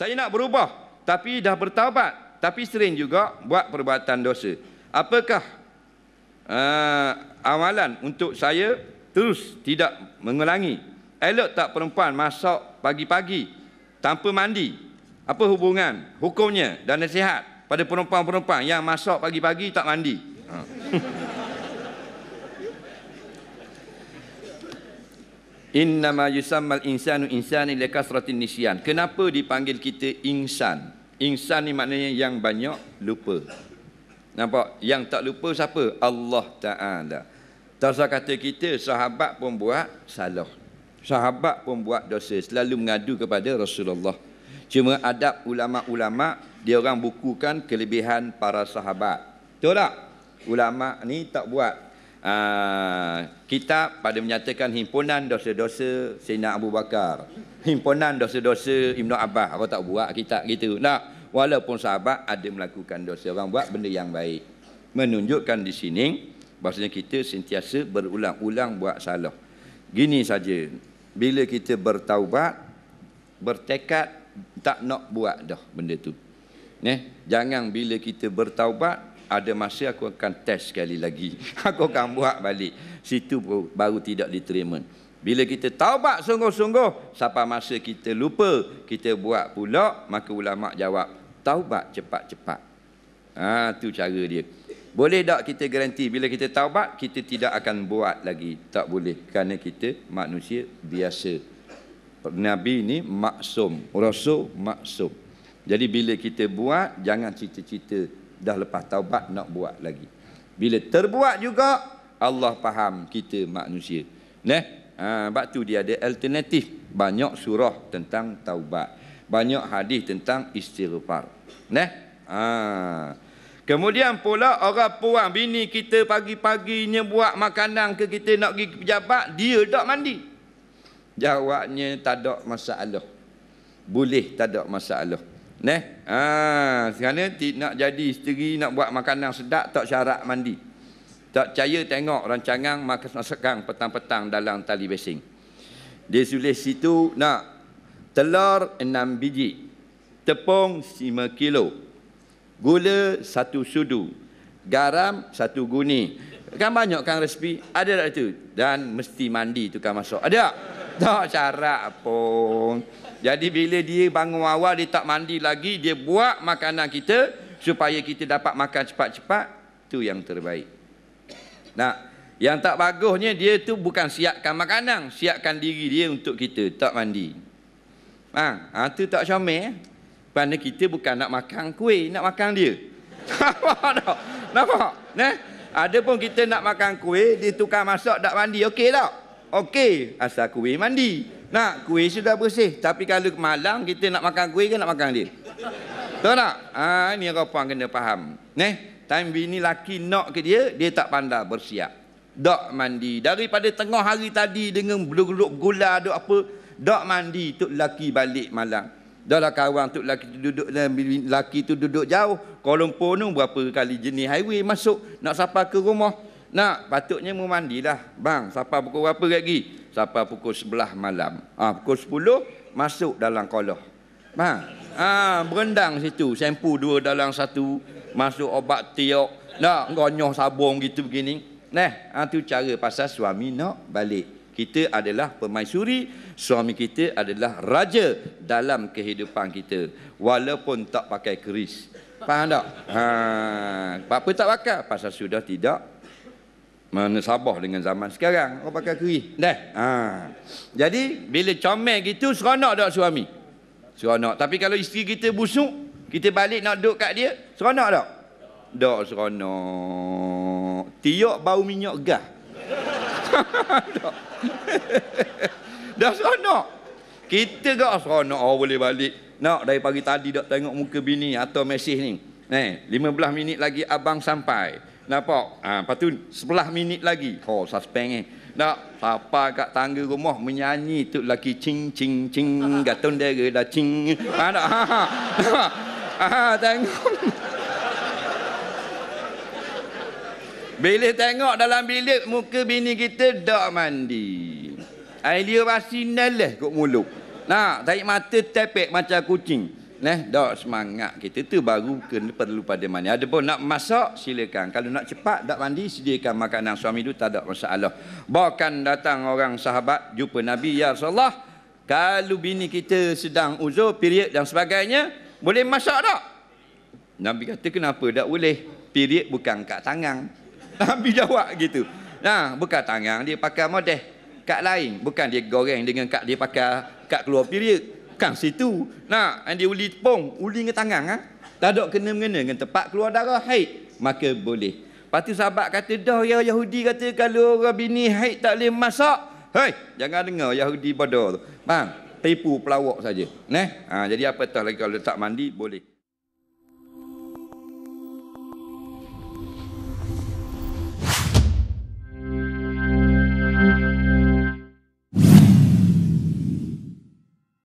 Saya nak berubah tapi dah bertaubat tapi sering juga buat perbuatan dosa. Apakah uh, amalan untuk saya terus tidak mengulangi? Elok tak perempuan masuk pagi-pagi tanpa mandi? Apa hubungan hukumnya dan nasihat pada perempuan-perempuan yang masuk pagi-pagi tak mandi? Ha. Innama yusammal insanu insani likasratin nisyan. Kenapa dipanggil kita insan? Insan ni maknanya yang banyak lupa. Nampak? Yang tak lupa siapa? Allah Ta'ala. Tak usah kata kita, sahabat pun buat salah. Sahabat pun buat dosa. Selalu mengadu kepada Rasulullah. Cuma adab ulama-ulama, dia orang bukukan kelebihan para sahabat. Betul tak? Ulama ni tak buat Uh, kita pada menyatakan himpunan dosa-dosa Sayyidina Abu Bakar. Himpunan dosa-dosa Ibnu Abbas. Apa tak buat kita gitu. Nah, walaupun sahabat ada melakukan dosa. Orang buat benda yang baik. Menunjukkan di sini bahasanya kita sentiasa berulang-ulang buat salah. Gini saja. Bila kita bertaubat, bertekad tak nak buat dah benda tu. Ne? Jangan bila kita bertaubat ada masa aku akan test sekali lagi. Aku akan buat balik. Situ baru tidak diterima. Bila kita taubat sungguh-sungguh, sampai masa kita lupa, kita buat pula, maka ulama jawab, taubat cepat-cepat. Ha, tu cara dia. Boleh tak kita garanti bila kita taubat, kita tidak akan buat lagi. Tak boleh. Kerana kita manusia biasa. Nabi ini maksum. Rasul maksum. Jadi bila kita buat, jangan cita-cita dah lepas taubat nak buat lagi. Bila terbuat juga Allah faham kita manusia. Neh, ha bab tu dia ada alternatif. Banyak surah tentang taubat. Banyak hadis tentang istighfar. Neh. Ha. Kemudian pula orang puang bini kita pagi-paginya buat makanan ke kita nak pergi pejabat, dia tak mandi. Jawabnya tak ada masalah. Boleh tak ada masalah. Neh, ah, sekarang nak jadi isteri nak buat makanan sedap tak syarat mandi. Tak percaya tengok rancangan makan petang-petang dalam tali basing. Dia tulis situ nak telur 6 biji, tepung 5 kilo, gula 1 sudu, garam 1 guni. Kan banyak kan resipi? Ada tak itu? Dan mesti mandi tu kan masuk. Ada tak? Tak syarat pun. Jadi bila dia bangun awal dia tak mandi lagi, dia buat makanan kita supaya kita dapat makan cepat-cepat, tu yang terbaik. Nah, yang tak bagusnya dia tu bukan siapkan makanan, siapkan diri dia untuk kita tak mandi. Ha, ha tu tak comel eh. Kerana kita bukan nak makan kuih, nak makan dia. Nampak? Nampak? Nah, ada pun kita nak makan kuih, dia tukar masak tak mandi, okey tak? Okey, asal kuih mandi. Nak kuih sudah bersih. Tapi kalau malam kita nak makan kuih ke nak makan dia? Tahu tak? Ha, ini orang puan kena faham. Neh, time bini laki nak ke dia, dia tak pandai bersiap. Dok mandi. Daripada tengah hari tadi dengan beluk-beluk gula duk apa, dok mandi tu laki balik malam. Dah lah kawan tu laki tu duduk laki tu duduk jauh. Kuala Lumpur tu berapa kali jenis highway masuk nak sampai ke rumah. Nak patutnya mau mandilah. Bang, sampai pukul berapa lagi? sampai pukul 11 malam. Ha, pukul 10 masuk dalam kolah. Ha. Ha, berendang situ, sempu dua dalam satu, masuk obat tiok, nak gonyoh sabung gitu begini. Nah, ha, tu cara pasal suami nak balik. Kita adalah permaisuri, suami kita adalah raja dalam kehidupan kita. Walaupun tak pakai keris. Faham tak? Ha, apa tak pakai? Pasal sudah tidak mana sabah dengan zaman sekarang. Orang pakai keri dah. Ha. jadi bila comel gitu seronok tak suami? Seronok. Tapi kalau isteri kita busuk kita balik nak duduk kat dia seronok tak? Tak seronok. Tiok bau minyak gas dah seronok. Kita gak seronok oh boleh balik. Nak dari pagi tadi dak tengok muka bini atau mesej ni. Eh, 15 minit lagi abang sampai. Nampak? Ha, lepas tu sebelah minit lagi. Oh, suspend eh. Nak siapa kat tangga rumah menyanyi tu laki cing cing cing gatun dera dah cing. Ha tak? Ha. Ha, ha tengok. Bila tengok dalam bilik muka bini kita dak mandi. Air dia basi neleh kat mulut. Nak tarik mata tepek macam kucing. Neh, dak semangat kita tu baru kena perlu pada mandi. Ada pun nak masak silakan. Kalau nak cepat dak mandi sediakan makanan suami tu tak ada masalah. Bahkan datang orang sahabat jumpa Nabi ya Rasulullah. Kalau bini kita sedang uzur, period dan sebagainya, boleh masak tak? Nabi kata kenapa tak boleh? Period bukan kat tangan. Nabi jawab gitu. Nah, bukan tangan dia pakai modeh. Kat lain, bukan dia goreng dengan kat dia pakai kat keluar period bukan situ. Nak, dia uli tepung, uli dengan tangan. Ha? Tak ada kena-mengena dengan tempat keluar darah haid. Maka boleh. Lepas tu sahabat kata, dah ya Yahudi kata kalau orang bini haid tak boleh masak. Hei, jangan dengar Yahudi bodoh tu. Faham? Tipu pelawak saja. Nah, ha, jadi apa tahu lagi kalau tak mandi, boleh.